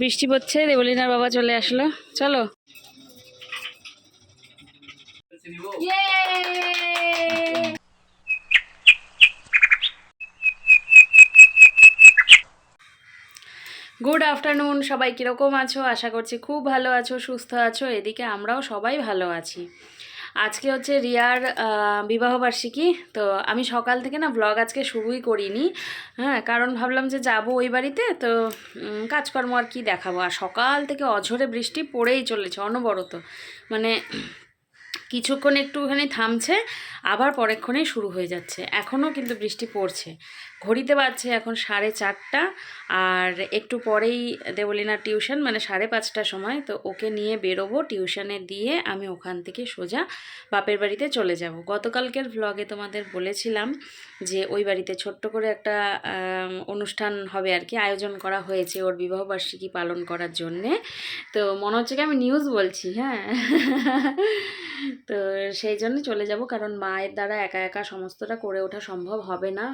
বৃষ্টি পড়ছে, দেবলিনার বাবা চলে আসলো। চলো। গুড আফটারনুন সবাই কীরকম আছো? আশা করছি খুব ভালো আছো, সুস্থ আছো। এদিকে আমরাও সবাই ভালো আছি। আজকে হচ্ছে রিয়ার বিবাহবার্ষিকী, তো আমি সকাল থেকে না ব্লগ আজকে শুরুই করিনি হ্যাঁ কারণ ভাবলাম যে যাব ওই বাড়িতে, তো কাজকর্ম আর কি দেখাবো। আর সকাল থেকে অঝরে বৃষ্টি পড়েই চলেছে, অনবরত। মানে কিছুক্ষণ একটুখানি থামছে, আবার পরেক্ষণেই শুরু হয়ে যাচ্ছে। এখনও কিন্তু বৃষ্টি পড়ছে। ঘড়িতে বাজছে এখন সাড়ে চারটা, আর একটু পরেই দেবলিনার টিউশন মানে সাড়ে পাঁচটার সময়, তো ওকে নিয়ে বেরোবো, টিউশনে দিয়ে আমি ওখান থেকে সোজা বাপের বাড়িতে চলে যাব। গতকালকের ভ্লগে তোমাদের বলেছিলাম যে ওই বাড়িতে ছোট্ট করে একটা অনুষ্ঠান হবে আর কি, আয়োজন করা হয়েছে ওর বিবাহবার্ষিকী পালন করার জন্যে। তো মনে হচ্ছে কি আমি নিউজ বলছি হ্যাঁ? তো সেই জন্য চলে যাব। কারণ মায়ের দ্বারা একা একা সমস্তটা করে ওঠা সম্ভব হবে না।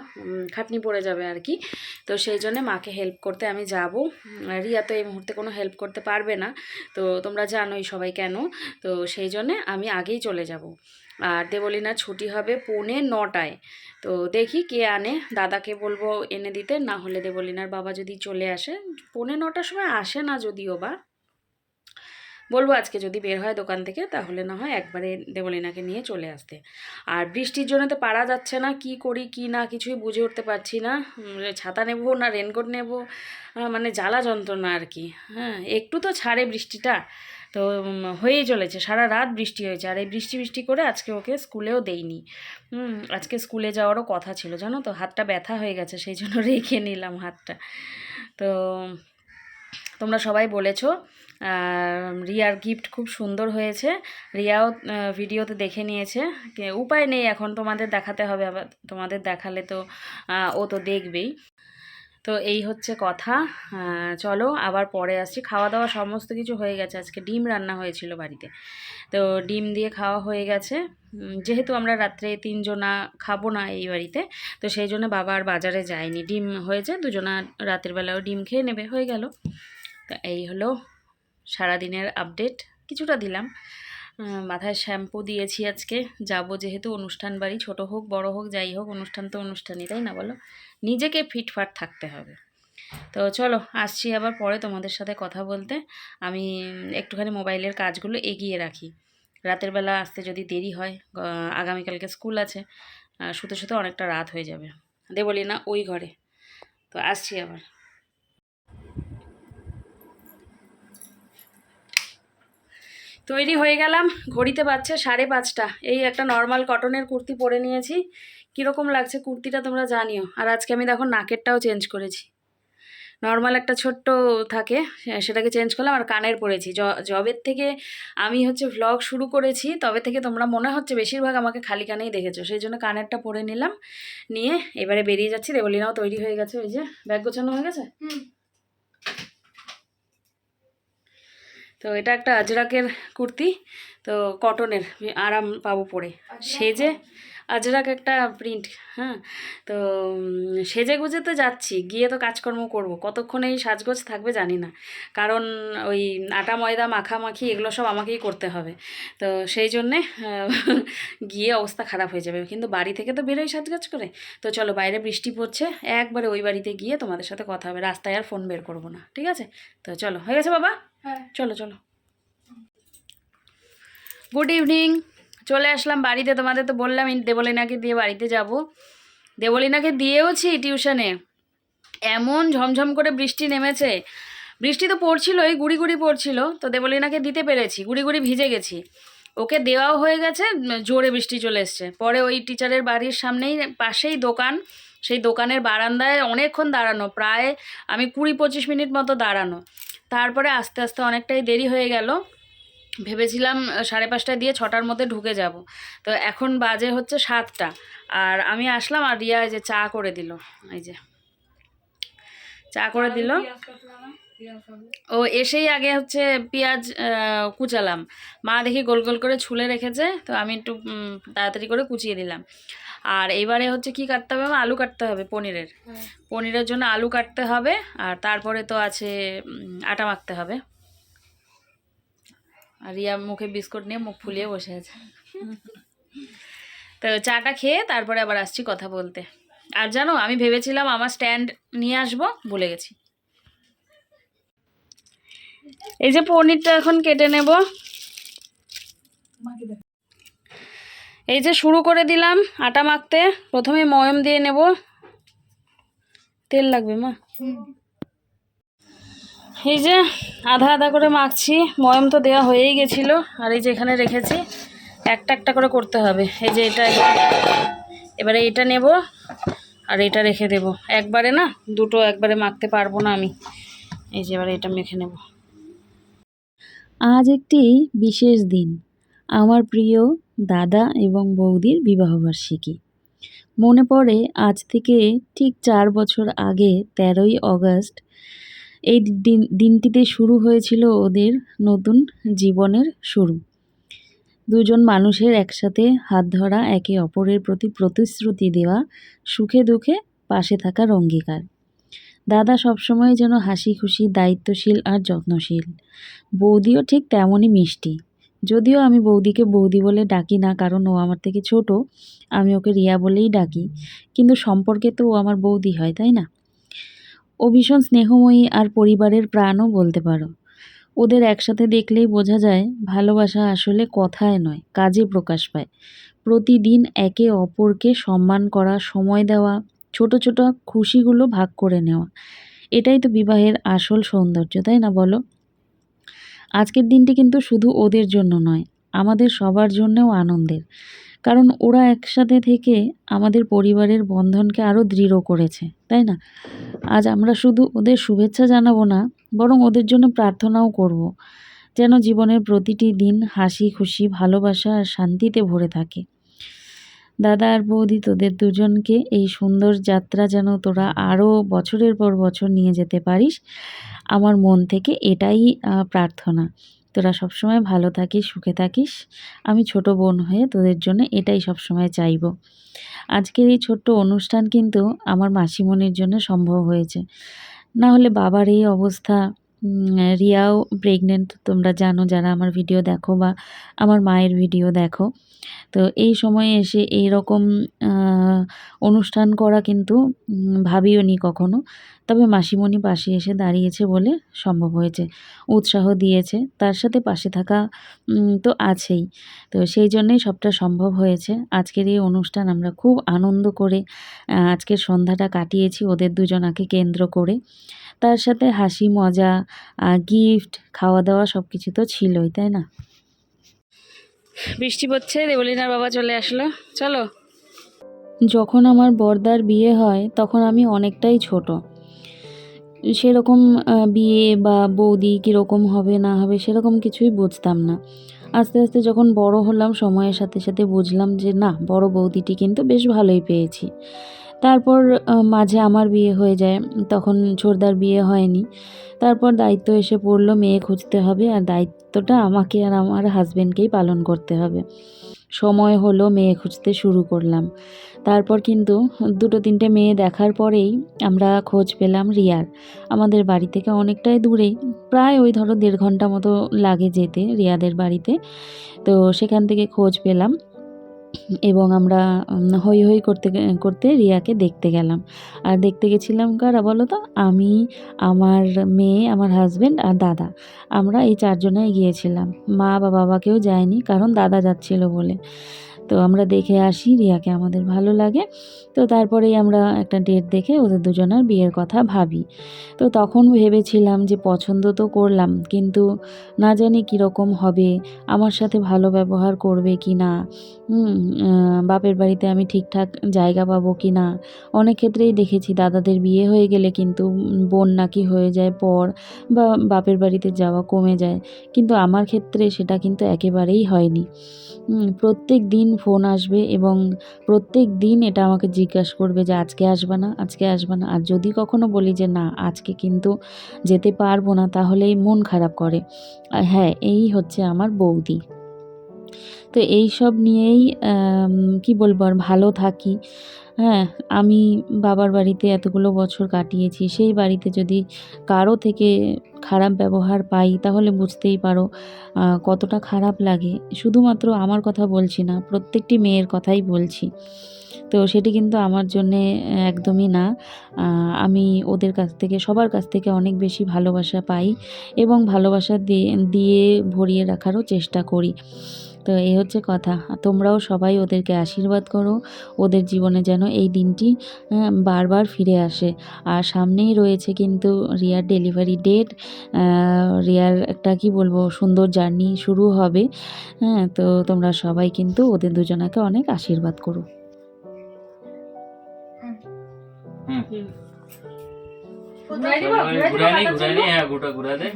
খাটনি পড়ে যাবে আর কি। তো সেই জন্য মাকে হেল্প করতে আমি যাব। রিয়া তো এই মুহূর্তে কোনো হেল্প করতে পারবে না। তো তোমরা জানোই সবাই কেন। তো সেই জন্যে আমি আগেই চলে যাব। আর দেবলিনার ছুটি হবে পৌনে নটায়। তো দেখি কে আনে। দাদাকে বলব এনে দিতে। না হলে দেবলিনার বাবা যদি চলে আসে। পৌনে নটার সময় আসে না যদিও বা। বলব আজকে যদি বের হয় দোকান থেকে, তাহলে না হয় একবারে দেবলিনাকে নিয়ে চলে আসতে। আর বৃষ্টির জন্য তো পারা যাচ্ছে না, কি করি, কি না, কিছুই বুঝে উঠতে পারছি না। ছাতা নেব না রেনকোট নেব মানে জ্বালা যন্ত্রণা আর কি। হ্যাঁ একটু তো ছাড়ে বৃষ্টিটা। তো হয়েই চলেছে, সারা রাত বৃষ্টি হয়েছে। আর এই বৃষ্টি বৃষ্টি করে আজকে ওকে স্কুলেও দেইনি। আজকে স্কুলে যাওয়ারও কথা ছিল, জানো তো? হাতটা ব্যথা হয়ে গেছে, সেই জন্য রেখে নিলাম হাতটা। তো তোমরা সবাই বলেছ রিয়ার গিফট খুব সুন্দর হয়েছে। রিয়াও ভিডিওতে দেখে নিয়েছে। উপায় নেই এখন তোমাদের দেখাতে হবে, আবার তোমাদের দেখালে তো ও তো দেখবেই। তো এই হচ্ছে কথা। চলো আবার পরে আসছি। খাওয়া দাওয়া সমস্ত কিছু হয়ে গেছে। আজকে ডিম রান্না হয়েছিল বাড়িতে। তো ডিম দিয়ে খাওয়া হয়ে গেছে। যেহেতু আমরা রাত্রে তিনজনা খাব না এই বাড়িতে, তো সেই জন্য বাবা আর বাজারে যায়নি। ডিম হয়েছে, দুজনা রাতের বেলাও ডিম খেয়ে নেবে, হয়ে গেল। তো এই হলো সারাদিনের আপডেট কিছুটা দিলাম। মাথায় শ্যাম্পু দিয়েছি আজকে। যাব যেহেতু অনুষ্ঠান বাড়ি, ছোট হোক, বড় হোক, যাই হোক, অনুষ্ঠান তো অনুষ্ঠানই, তাই না বলো? নিজেকে ফিটফাট থাকতে হবে। তো চলো, আসছি আবার পরে তোমাদের সাথে কথা বলতে। আমি একটুখানি মোবাইলের কাজগুলো এগিয়ে রাখি। রাতের বেলা আসতে যদি দেরি হয় আগামীকালকে স্কুল আছে শুতে শুতে অনেকটা রাত হয়ে যাবে। দে বলি না, ওই ঘরে। তো আসছি আবার। তৈরি হয়ে গেলাম। ঘড়িতে পাচ্ছে সাড়ে পাঁচটা। এই একটা নর্মাল কটনের কুর্তি পরে নিয়েছি। কীরকম লাগছে কুর্তিটা তোমরা জানিও। আর আজকে আমি দেখো নাকেরটাও চেঞ্জ করেছি। নর্মাল একটা ছোট্ট থাকে সেটাকে চেঞ্জ করলাম আর কানের পরেছি। জবের থেকে আমি হচ্ছে ভ্লগ শুরু করেছি, তবে থেকে তোমরা মনে হচ্ছে বেশিরভাগ আমাকে খালি কানেই দেখেছ। সেই জন্য কানেরটা পরে নিলাম। নিয়ে এবারে বেরিয়ে যাচ্ছি। দেবলিনাও তৈরি হয়ে গেছে, ওই যে ব্যাগ গোছানো হয়ে গেছে? তো এটা একটা আজরাকের কুর্তি তো কটনের আরাম পাবো পরে। সেজে আজরাক একটা প্রিন্ট হ্যাঁ। তো সেজে গুজে তো যাচ্ছি গিয়ে তো কাজকর্ম করব। কতক্ষণ এই সাজগোজ থাকবে জানি না। কারণ ওই আটা ময়দা মাখামাখি এগুলো সব আমাকেই করতে হবে। তো সেই জন্যে গিয়ে অবস্থা খারাপ হয়ে যাবে। কিন্তু বাড়ি থেকে তো বেরোই সাজগোজ করে। তো চলো বাইরে বৃষ্টি পড়ছে। একবারে ওই বাড়িতে গিয়ে তোমাদের সাথে কথা হবে। রাস্তায় আর ফোন বের করব না ঠিক আছে? তো চলো হয়ে গেছে বাবা? চলো চলো। গুড ইভিনিং চলে আসলাম বাড়িতে। তোমাদের তো বললাম দেবলিনাকে দিয়ে বাড়িতে যাব। দেবলিনাকে দিয়েওছি টিউশনে। এমন ঝমঝম করে বৃষ্টি নেমেছে। বৃষ্টি তো পড়ছিলই, গুড়ি গুড়ি পড়ছিল। তো দেবলিনাকে দিতে পেরেছি। গুড়ি গুড়ি ভিজে গেছি। ওকে দেওয়াও হয়ে গেছে, জোরে বৃষ্টি চলে এসছে। পরে ওই টিচারের বাড়ির সামনেই, পাশেই দোকান। সেই দোকানের বারান্দায় অনেকক্ষণ দাঁড়ানো। প্রায় আমি কুড়ি পঁচিশ মিনিট মতো দাঁড়ানো। তারপরে আস্তে আস্তে অনেকটাই দেরি হয়ে গেল। ভেবেছিলাম সাড়ে পাঁচটায় দিয়ে ছটার মধ্যে ঢুকে যাব। তো এখন বাজে হচ্ছে সাতটা। আর আমি আসলাম আর রিয়া এই যে চা করে দিল। এই যে চা করে দিল। ও এসেই আগে হচ্ছে পেঁয়াজ কুচালাম। মা দেখি গোল গোল করে ছুলে রেখেছে তো আমি একটু তাড়াতাড়ি করে কুচিয়ে দিলাম। আর এবারে হচ্ছে কি কাটতে হবে? আলু কাটতে হবে পনিরের। পনিরের জন্য আলু কাটতে হবে আর তারপরে তো আছে আটা মাখতে হবে। আর রিয়া মুখে বিস্কুট নিয়ে মুখ ফুলিয়ে বসে আছে। তো চাটা খেয়ে তারপরে আবার আসছি কথা বলতে। আর জানো আমি ভেবেছিলাম আমার স্ট্যান্ড নিয়ে আসব ভুলে গেছি। এই যে পনিরটা এখন কেটে নেব। এই যে শুরু করে দিলাম আটা মাখতে। প্রথমে ময়ম দিয়ে নেব। তেল লাগবে মা। এই যে আধা আধা করে মাখছি। ময়ম তো দেওয়া হয়েই গেছিল। আর এই যে এখানে রেখেছি, একটা একটা করে করতে হবে। এই যে এটা এবারে এটা নেব আর এটা রেখে দেব। একবারে না, দুটো একবারে মাখতে পারব না আমি। এই যে এবারে এটা মেখে নেব। আজ একটি বিশেষ দিন। আমার প্রিয় দাদা এবং বৌদির বিবাহবার্ষিকী। মনে পড়ে আজ থেকে ঠিক চার বছর আগে তেরোই অগস্ট এই দিন, দিনটিতে শুরু হয়েছিল ওদের নতুন জীবনের শুরু। দুজন মানুষের একসাথে হাত ধরা, একে অপরের প্রতি প্রতিশ্রুতি দেওয়া, সুখে দুঃখে পাশে থাকার অঙ্গীকার। দাদা সবসময় যেন হাসি খুশি দায়িত্বশীল আর যত্নশীল। বৌদিও ঠিক তেমনই মিষ্টি। যদিও আমি বৌদিকে বৌদি বলে ডাকি না, কারণ ও আমার থেকে ছোট, আমি ওকে রিয়া বলেই ডাকি। কিন্তু সম্পর্কে তো ও আমার বৌদি হয়, তাই না? ও ভীষণ স্নেহময়ী আর পরিবারের প্রাণও বলতে পারো। ওদের একসাথে দেখলেই বোঝা যায়, ভালোবাসা আসলে কথায় নয়, কাজে প্রকাশ পায়। প্রতিদিন একে অপরকে সম্মান করা, সময় দেওয়া, ছোট ছোট খুশিগুলো ভাগ করে নেওয়া। এটাই তো বিবাহের আসল সৌন্দর্য, তাই না বলো? আজকের দিনটি কিন্তু শুধু ওদের জন্য নয়, আমাদের সবার জন্যও আনন্দের। কারণ ওরা একসাথে থেকে আমাদের পরিবারের বন্ধনকে আরও দৃঢ় করেছে, তাই না? আজ আমরা শুধু ওদের শুভেচ্ছা জানাব না, বরং ওদের জন্য প্রার্থনাও করব, যেন জীবনের প্রতিটি দিন হাসি, খুশি, ভালোবাসা আর শান্তিতে ভরে থাকে। দাদা আর বৌদি, তোদের দুজনকে এই সুন্দর যাত্রা যেন তোরা আরও বছরের পর বছর নিয়ে যেতে পারিস। আমার মন থেকে এটাই প্রার্থনা। তোরা সবসময় ভালো থাকিস, সুখে থাকিস। আমি ছোট বোন হয়ে তোদের জন্য এটাই সবসময় চাইব। আজকের এই ছোট্ট অনুষ্ঠান কিন্তু আমার মাসিমণির জন্য সম্ভব হয়েছে। না হলে বাবার এই অবস্থা রিয়াও প্রেগনেন্ট তোমরা জানো যারা আমার ভিডিও দেখো বা আমার মায়ের ভিডিও দেখো। তো এই সময়ে এসে এই রকম অনুষ্ঠান করা কিন্তু ভাবিও নি কখনো। তবে মাসিমণি পাশে এসে দাঁড়িয়েছে বলে সম্ভব হয়েছে। উৎসাহ দিয়েছে, তার সাথে পাশে থাকা তো আছেই। তো সেই জন্যেই সবটা সম্ভব হয়েছে। আজকের এই অনুষ্ঠান আমরা খুব আনন্দ করে আজকের সন্ধ্যাটা কাটিয়েছি ওদের দুজনাকে কেন্দ্র করে। তার সাথে হাসি মজা গিফট খাওয়া দাওয়া সব কিছু তো ছিলই তাই না? বৃষ্টি পড়ছে দেবলিনার বাবা চলে আসলো। চলো। যখন আমার বর্দার বিয়ে হয় তখন আমি অনেকটাই ছোট। সেরকম বিয়ে বা বৌদি কীরকম হবে না হবে সেরকম কিছুই বুঝতাম না। আস্তে আস্তে যখন বড় হলাম সময়ের সাথে সাথে বুঝলাম যে না বড় বৌদিটি কিন্তু বেশ ভালোই পেয়েছি। তারপর মাঝে আমার বিয়ে হয়ে যায়। তখন ছোটদার বিয়ে হয়নি। তারপর দায়িত্ব এসে পড়ল, মেয়ে খুঁজতে হবে আর দায়িত্বটা আমাকে আর আমার হাজব্যান্ডকেই পালন করতে হবে। সময় হলো, মেয়ে খুঁজতে শুরু করলাম। তারপর কিন্তু দুটো তিনটে মেয়ে দেখার পরেই আমরা খোঁজ পেলাম রিয়ার। আমাদের বাড়ি থেকে অনেকটাই দূরেই প্রায় ওই ধরো দেড় ঘণ্টা মতো লাগে যেতে রিয়াদের বাড়িতে। তো সেখান থেকে খোঁজ পেলাম। এবং আমরা হই হই করতে করতে রিয়াকে দেখতে গেলাম। আর দেখতে গেছিলাম কারা বলো তো? আমি, আমার মেয়ে, আমার হাজব্যান্ড আর দাদা। আমরা এই চারজনে গিয়েছিলাম। মা বা বাবাকেও যায়নি, কারণ দাদা যাচ্ছিল বলে। তো আমরা দেখে আসি রিয়াকে আমাদের ভালো লাগে। তো তারপরেই আমরা একটা ডেট দেখে ওদের দুজনের বিয়ের কথা ভাবি। তো তখন ভেবেছিলাম যে পছন্দ তো করলাম, কিন্তু না জানি কীরকম হবে, আমার সাথে ভালো ব্যবহার করবে কি না বাপের বাড়িতে আমি ঠিকঠাক জায়গা পাবো কি না। অনেক ক্ষেত্রেই দেখেছি দাদাদের বিয়ে হয়ে গেলে কিন্তু বোন নাকি হয়ে যায় পর বা বাপের বাড়িতে যাওয়া কমে যায়, কিন্তু আমার ক্ষেত্রে সেটা কিন্তু একেবারেই হয়নি। প্রত্যেক দিন ফোন আসবে এবং প্রত্যেক দিন এটা আমাকে জিজ্ঞাসা করবে যে আজকে আসবে না, আজকে আসবে না। আর যদি কখনো বলি যে না, আজকে কিন্তু যেতে পারব না, তাহলেই মন খারাপ করে। হ্যাঁ এই হচ্ছে আমার বৌদি। তো এই সব নিয়েই কি বলব আর, ভালো থাকি। হ্যাঁ আমি বাবার বাড়িতে এতগুলো বছর কাটিয়েছি। সেই বাড়িতে যদি কারও থেকে খারাপ ব্যবহার পাই, তাহলে বুঝতেই পারো কতটা খারাপ লাগে। শুধুমাত্র আমার কথা বলছি না, প্রত্যেকটি মেয়ের কথাই বলছি। তো সেটি কিন্তু আমার জন্যে একদমই না। আমি ওদের কাছ থেকে, সবার কাছ থেকে অনেক বেশি ভালোবাসা পাই এবং ভালোবাসা দিয়ে দিয়ে ভরিয়ে রাখারও চেষ্টা করি। তো এই হচ্ছে কথা। তোমরাও সবাই ওদেরকে আশীর্বাদ করো। ওদের জীবনে যেন এই দিনটি বারবার ফিরে আসে। আর সামনেই রয়েছে কিন্তু রিয়ার ডেলিভারি ডেট। রিয়ার একটা কি বলব সুন্দর জার্নি শুরু হবে। হ্যাঁ তো তোমরা সবাই কিন্তু ওদের দুজনাকে অনেক আশীর্বাদ করো। হ্যাঁ গোটা ঘুরা দে।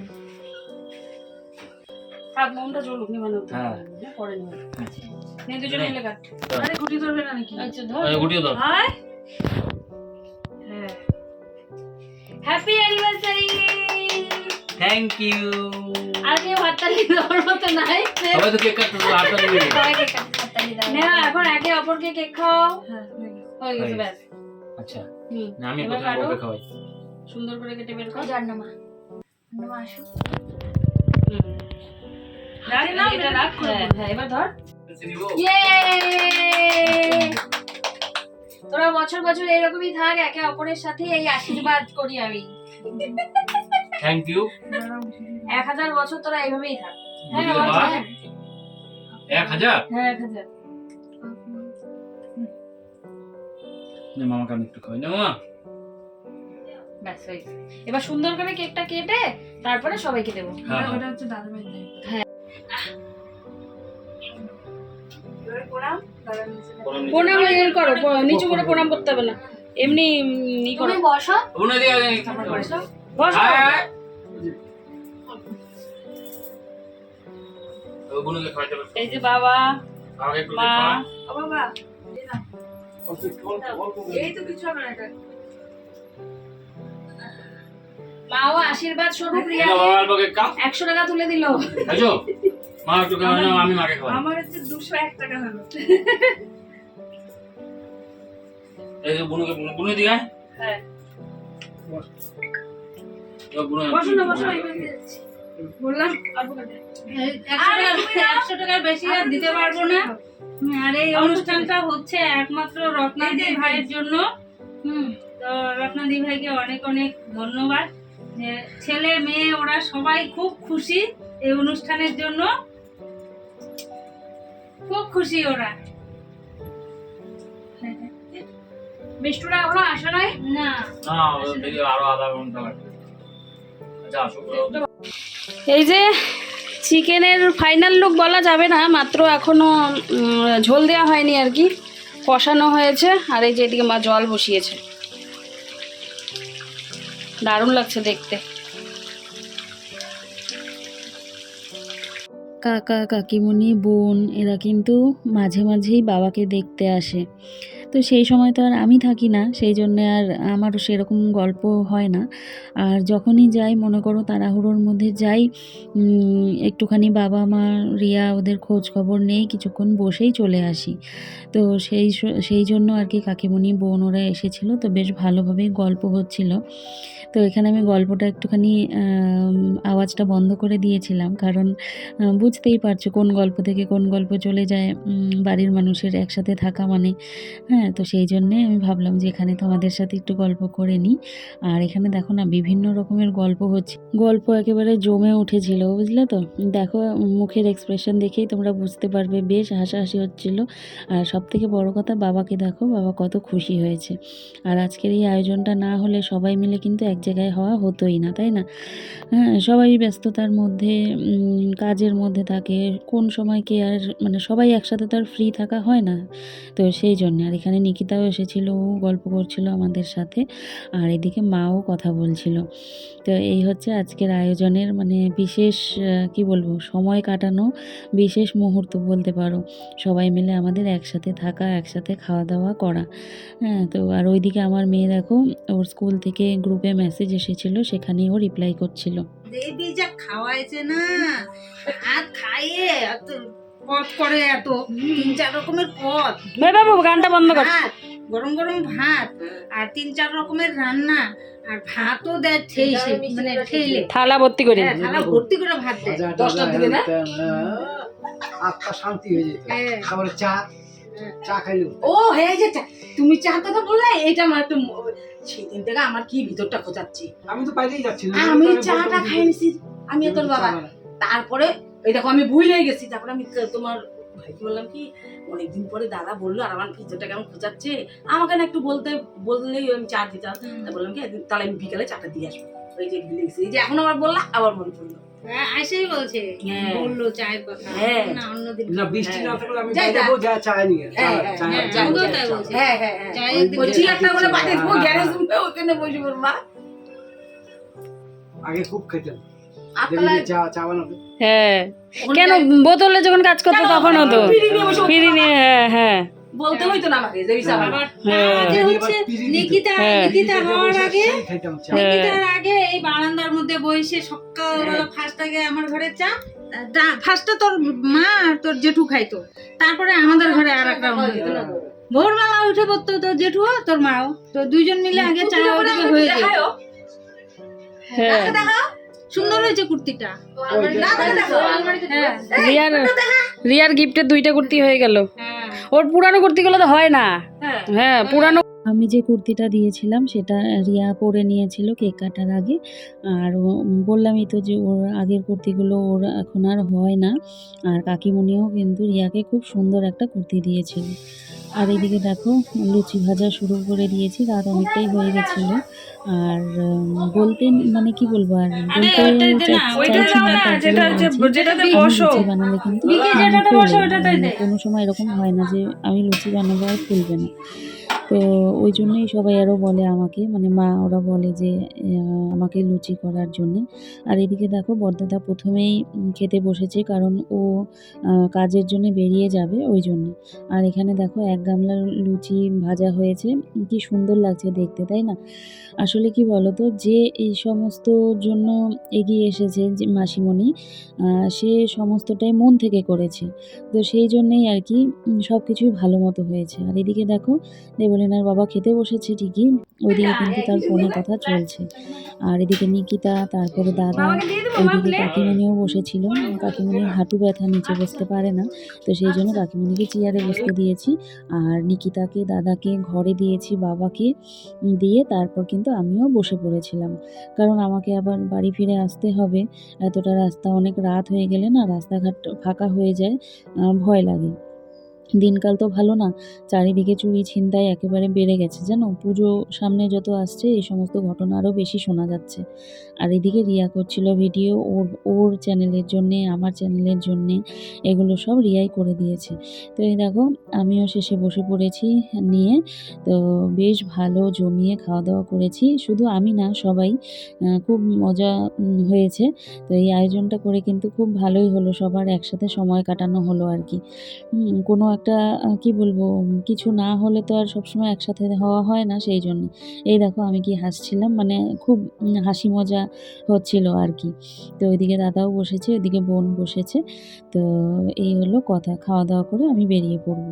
থাক, মোমটা জ্বলুক, নিভানো হতে হ্যাঁ। পরে। নে, দুজনে মিলে কাট। আরে, ঘুঁটি ধরবে না নাকি? আচ্ছা, ধর। এই গুটিও ধর হায়। হ্যাঁ। Happy anniversary! থ্যাংক ইউ আর কেউ হাততালি দেওয়ার মতো নাই। সবাই তো কেক কাটতে হাততালি দাও। নাও, এখন একে অপরকে কেক খাওয়াও হয়ে গেছে ব্যাস আচ্ছা না আমি প্রথমে। খাওয়াই সুন্দর করে কেটে বের কর হুম। রাখ, এটা রাখ, হ্যাঁ, হ্যাঁ, এবার ধর। তোরা বছর বছর এরকমই থাক একে অপরের সাথে এই আশীর্বাদ করি আমি। থ্যাংক ইউ এক হাজার বছর তোরা এইভাবেই থাক। হ্যাঁ হ্যাঁ। এক হাজার? হ্যাঁ এক হাজার। নে মামাকে আমি একটু খাওয়াই। না মামা। ব্যাস এবার সুন্দর করে কেকটা কেটে তারপরে সবাইকে দেবো। হ্যাঁ, হ্যাঁ। ওটা হচ্ছে দাদা ভাই প্রণাম প্রণাম করো নিচু করে প্রণাম করতে হবে না। এমনি বসো। এই যে বাবা মা। খাওয়া বাবা এই তো কিছু হবে না এটা। মাও আশীর্বাদ স্বরূপ রিয়া টাকা তুলে দিল। মা একটু খাওয়া নাও আমি মাকে খাওয়াই আমার হচ্ছে দুশো এক টাকা হলো। এই যে বোনকে বোন দিয়ে হ্যাঁ। বসো না বসো এই বাড়িতে যাচ্ছি। বললাম একশো টাকার বেশি আর দিতে পারব না। আর এই অনুষ্ঠানটা হচ্ছে একমাত্র রত্নাদি ভাইয়ের জন্য। হুম তো রত্নাদি ভাইকে অনেক অনেক ধন্যবাদ। ছেলে মেয়ে ওরা সবাই খুব খুশি এই অনুষ্ঠানের জন্য। খুশি ওরা। মিষ্টুরা এখনও আসে নাই? না। না আরও আধা ঘণ্টা লাগবে। আচ্ছা এই যে চিকেনের ফাইনাল লুক বলা যাবে না মাত্র এখনও ঝোল দেওয়া হয়নি আর কি কষানো হয়েছে আর এই যে এদিকে মা জল বসিয়েছে। দারুণ লাগছে দেখতে। কাকা কাকিমণি বোন এরা কিন্তু মাঝে মাঝেই বাবাকে দেখতে আসে। তো সেই সময় তো আর আমি থাকি না, সেই জন্য আর আমারও সেরকম গল্প হয় না। আর যখনই যাই, মনে করো তাড়াহুড়োর মধ্যে যাই একটুখানি বাবা মা, রিয়া ওদের খোঁজ খবর নেই, কিছুক্ষণ বসেই চলে আসি। তো সেই সেই জন্য আর কি কাকিমণি, বোন ওরা এসেছিল, তো বেশ ভালোভাবেই গল্প হচ্ছিল। তো এখানে আমি গল্পটা একটুখানি আওয়াজটা বন্ধ করে দিয়েছিলাম। কারণ বুঝতেই পারছ কোন গল্প থেকে কোন গল্প চলে যায় বাড়ির মানুষের একসাথে থাকা মানে। হ্যাঁ তো সেই জন্যে আমি ভাবলাম যে এখানে তোমাদের সাথে একটু গল্প করে নিই। আর এখানে দেখো না, বিভিন্ন রকমের গল্প হচ্ছে। গল্প একেবারে জমে উঠেছিল, বুঝলে তো? দেখো, মুখের এক্সপ্রেশন দেখেই তোমরা বুঝতে পারবে, বেশ হাসাহাসি হচ্ছিল। আর সব থেকে বড় কথা, বাবাকে দেখো, বাবা কত খুশি হয়েছে। আর আজকের এই আয়োজনটা না হলে সবাই মিলে কিন্তু এক জায়গায় হওয়া হতোই না, তাই না? হ্যাঁ সবাই ব্যস্ততার মধ্যে কাজের মধ্যে থাকে। কোন সময় কে আর মানে সবাই একসাথে তো আর ফ্রি থাকা হয় না। তো সেই জন্য আর এখানে নিকিতাও এসেছিল, ও গল্প করছিল আমাদের সাথে, আর এদিকে মাও কথা বলছিল। তো এই হচ্ছে আজকের আয়োজনের মানে বিশেষ কি বলব, সময় কাটানো বিশেষ মুহূর্ত বলতে পারো। সবাই মিলে আমাদের একসাথে থাকা, একসাথে খাওয়া দাওয়া করা। হ্যাঁ তো আর ওইদিকে আমার মেয়ে দেখো, ওর স্কুল থেকে গ্রুপে মেসেজ এসেছিল সেখানে ও রিপ্লাই করছিল। দেবী যা খাওয়াইছে না আর খাইয়ে পদ করে এত তিন চার রকমের পদ বাবু গানটা বন্ধ কর। ভাত গরম গরম ভাত আর তিন চার রকমের রান্না আর ভাতও দেয় ঠেইছে মানে ঠেইলে। থালা ভর্তি করে হ্যাঁ থালা ভর্তি করে ভাত দেয়। দশটার দিকে না? আত্মা শান্তি হয়ে যেত। হ্যাঁ। তারপরে চা চা খাইলো ও হয়ে যে চা- তুমি চা কথা বললে এটা আমার একটু সেদিন থেকে আমার কি ভিতরটা খোঁজাচ্ছি আমি তো বাইরেই যাচ্ছি। আমি চাটা খাই নিছি। আমি তোর বাবা। তারপরে এই দেখো আমি ভুলে গেছি। তারপরে আমি তোমার ভাইকে বললাম কি অনেকদিন পরে দাদা বলল আর আমার ভিতরটা কেমন খোঁজাচ্ছে আমাকে না একটু বলতে বললেই আমি চা দিতাম। তা বললাম কি একদিন তাহলে আমি বিকালে চাটা দিয়ে আসব। ওই যে ভুলে গেছি। এই যে এখন আমার বললা আবার মনে পড়ল। আগে খুব খেতাম। হ্যাঁ। কেন বোতলে যখন কাজ করতো তখন হতো। ফিরি নিয়ে হ্যাঁ হ্যাঁ। বলতে হইতো না আমাকে যে চা বানাবে আবার হ্যাঁ। তার আগে হচ্ছে নিকিতা হ্যাঁ। নিকিতা হওয়ার আগে হ্যাঁ। নিকিতার আগে এই বারান্দার মধ্যে বসে সকালবেলা ফার্স্ট আগে আমার ঘরে চা। ফার্স্টে তোর মা আর তোর জেঠু খাইতো। তারপরে আমাদের ঘরে আর একটা ভোরবেলা উঠে পড়তো তোর জেঠু তোর মাও। তো দুইজন মিলে আগে চা হয়ে যেত হ্যাঁ। সুন্দর হয়েছে কুর্তিটা। হ্যাঁ রিয়ার রিয়ার গিফটের দুইটা কুর্তি হয়ে গেল। হ্যাঁ। ওর পুরানো কুর্তিগুলো তো হয় না। হ্যাঁ পুরানো আমি যে কুর্তিটা দিয়েছিলাম সেটা রিয়া পরে নিয়েছিল কেক কাটার আগে। আর বললামই তো যে ওর আগের কুর্তিগুলো ওর এখন আর হয় না। আর কাকিমণিও কিন্তু রিয়াকে খুব সুন্দর একটা কুর্তি দিয়েছিল। আর এদিকে দেখো লুচি ভাজা শুরু করে দিয়েছি রাত অনেকটাই হয়ে গেছিল। আর বলতে মানে কি বলব আর বলতে চাইছি না, লুচি বানালে কিন্তু। কোনো সময় এরকম হয় না যে আমি লুচি বানাবো আর ফুলবে না। তো ওই জন্যই সবাই আরও বলে আমাকে মানে মা ওরা বলে যে আমাকে লুচি করার জন্যে। আর এদিকে দেখো বড়দাদা প্রথমেই খেতে বসেছে কারণ ও কাজের জন্য বেরিয়ে যাবে ওই জন্য। আর এখানে দেখো এক গামলা লুচি ভাজা হয়েছে। কি সুন্দর লাগছে দেখতে, তাই না? আসলে কি বলতো, যে এই সমস্ত জন্য এগিয়ে এসেছে যে মাসিমণি সে সমস্তটাই মন থেকে করেছে। তো সেই জন্যেই আর কি সব কিছুই ভালো মতো হয়েছে। আর এদিকে দেখো দেবলিনার বাবা খেতে বসেছে ঠিকই। ওইদিকে কিন্তু তার ফোনে কথা চলছে। আর এদিকে নিকিতা তারপরে দাদা ওইদিকে কাকিমণিও বসেছিল। কাকিমণির হাঁটু ব্যথা নিচে বসতে পারে না তো সেই জন্য কাকিমণিকে চেয়ারে বসতে দিয়েছি। আর নিকিতাকে দাদাকে ঘরে দিয়েছি বাবাকে দিয়ে তারপর কিন্তু আমিও বসে পড়েছিলাম। কারণ আমাকে আবার বাড়ি ফিরে আসতে হবে। এতটা রাস্তা অনেক রাত হয়ে গেলে না রাস্তাঘাট ফাঁকা হয়ে যায় ভয় লাগে। দিনকাল তো ভালো না, চারিদিকে চুরি ছিনতাই একেবারে বেড়ে গেছে, জানো? পুজো সামনে যত আসছে, এই সমস্ত ঘটনা আরও বেশি শোনা যাচ্ছে। আর এদিকে রিয়া করছিল ভিডিও, ওর ওর চ্যানেলের জন্যে, আমার চ্যানেলের জন্যে, এগুলো সব রিয়াই করে দিয়েছে। তো এই দেখো, আমিও শেষে বসে পড়েছি নিয়ে, তো বেশ ভালো জমিয়ে খাওয়া দাওয়া করেছি। শুধু আমি না, সবাই খুব মজা হয়েছে। তো এই আয়োজনটা করে কিন্তু খুব ভালোই হলো, সবার একসাথে সময় কাটানো হলো আর কি। কোনো একটা কি বলব কিছু না হলে তো আর সবসময় একসাথে হওয়া হয় না সেই জন্য। এই দেখো আমি কি হাসছিলাম মানে খুব হাসি মজা হচ্ছিল আর কি। তো ওইদিকে দাদাও বসেছে, ওইদিকে বোন বসেছে। তো এই হলো কথা, খাওয়া দাওয়া করে আমি বেরিয়ে পড়ব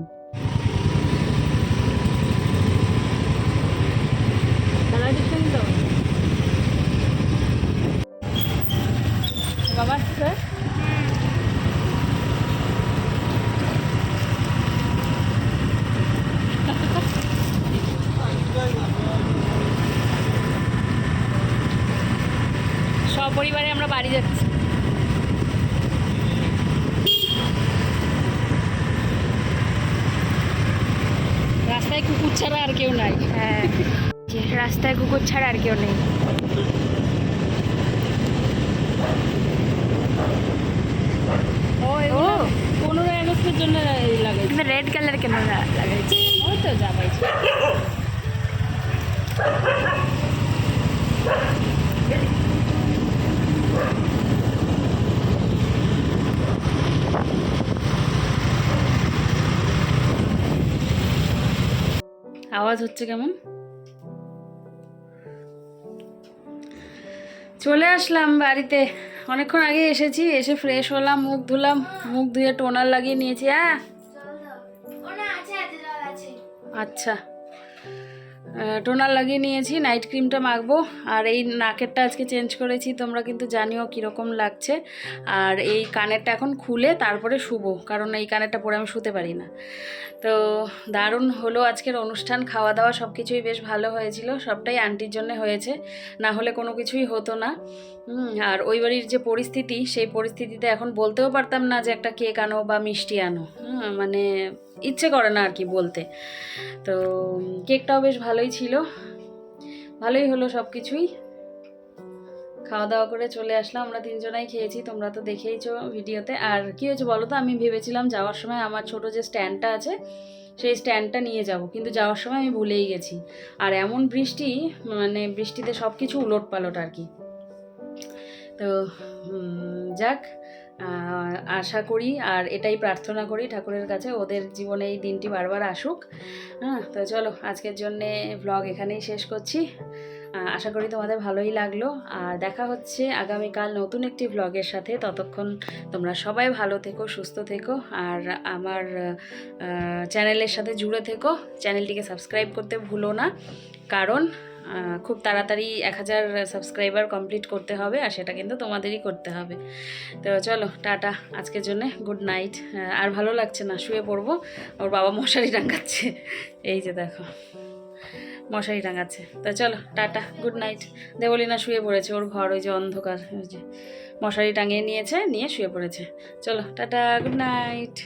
বাবা স্যার সপরিবারে আমরা বাড়ি যাচ্ছি। রাস্তায় কুকুর ছাড়া আর কেউ নাই। হ্যাঁ। রাস্তায় কুকুর ছাড়া আর কেউ নেই। ও। পনেরোই আগস্টের জন্য রেড কালার কেন লাগাইছে? ওই তো যাবাইছে আওয়াজ হচ্ছে কেমন? চলে আসলাম বাড়িতে। অনেকক্ষণ আগে এসেছি এসে ফ্রেশ হলাম মুখ ধুলাম মুখ ধুয়ে টোনার লাগিয়ে নিয়েছি হ্যাঁ আচ্ছা। টোনার লাগিয়ে নিয়েছি নাইট ক্রিমটা মাখবো। আর এই নাকেরটা আজকে চেঞ্জ করেছি, তোমরা কিন্তু জানিও কীরকম লাগছে। আর এই কানেরটা এখন খুলে তারপরে শুবো, কারণ এই কানেরটা পরে আমি শুতে পারি না। তো দারুণ হলো আজকের অনুষ্ঠান খাওয়া দাওয়া সব কিছুই বেশ ভালো হয়েছিল, সবটাই আন্টির জন্য হয়েছে, না হলে কোনো কিছুই হতো না। আর ওই বাড়ির যে পরিস্থিতি, সেই পরিস্থিতিতে এখন বলতেও পারতাম না যে একটা কেক আনো বা মিষ্টি আনো। মানে ইচ্ছে করে না আর কি বলতে। তো কেকটাও বেশ ভালোই ছিল। ভালোই হলো সব কিছুই খাওয়া দাওয়া করে চলে আসলাম। আমরা তিনজনাই খেয়েছি, তোমরা তো দেখেইছো ভিডিওতে। আর কি হয়েছে বলো তো? আমি ভেবেছিলাম যাওয়ার সময় আমার ছোট যে স্ট্যান্ডটা আছে, সেই স্ট্যান্ডটা নিয়ে যাব। কিন্তু যাওয়ার সময় আমি ভুলেই গেছি। আর এমন বৃষ্টি মানে বৃষ্টিতে সব কিছু উলট পালট আর কি। তো যাক। আশা করি আর এটাই প্রার্থনা করি ঠাকুরের কাছে, ওদের জীবনে এই দিনটি বারবার আসুক। হ্যাঁ তো চলো, আজকের জন্যে ব্লগ এখানেই শেষ করছি। আশা করি তোমাদের ভালোই লাগল। আর দেখা হচ্ছে আগামীকাল নতুন একটি ব্লগের সাথে। ততক্ষণ তোমরা সবাই ভালো থেকো, সুস্থ থেকো। আর আমার চ্যানেলের সাথে জুড়ে থেকো। চ্যানেলটিকে সাবস্ক্রাইব করতে ভুলো না। কারণ খুব তাড়াতাড়ি এক হাজার সাবস্ক্রাইবার কমপ্লিট করতে হবে আর সেটা কিন্তু তোমাদেরই করতে হবে। তো চলো, টাটা। আজকের জন্যে গুড নাইট আর ভালো লাগছে না, শুয়ে পড়ব। ওর বাবা মশারি টাঙ্গাচ্ছে এই যে দেখো, মশারি টাঙাচ্ছে তা চলো, টাটা গুড নাইট দেবলিনা শুয়ে পড়েছে, ওর ঘর, ওই যে অন্ধকার, ওই যে মশারি টাঙিয়ে নিয়েছে, নিয়ে শুয়ে পড়েছে। চলো, টাটা গুড নাইট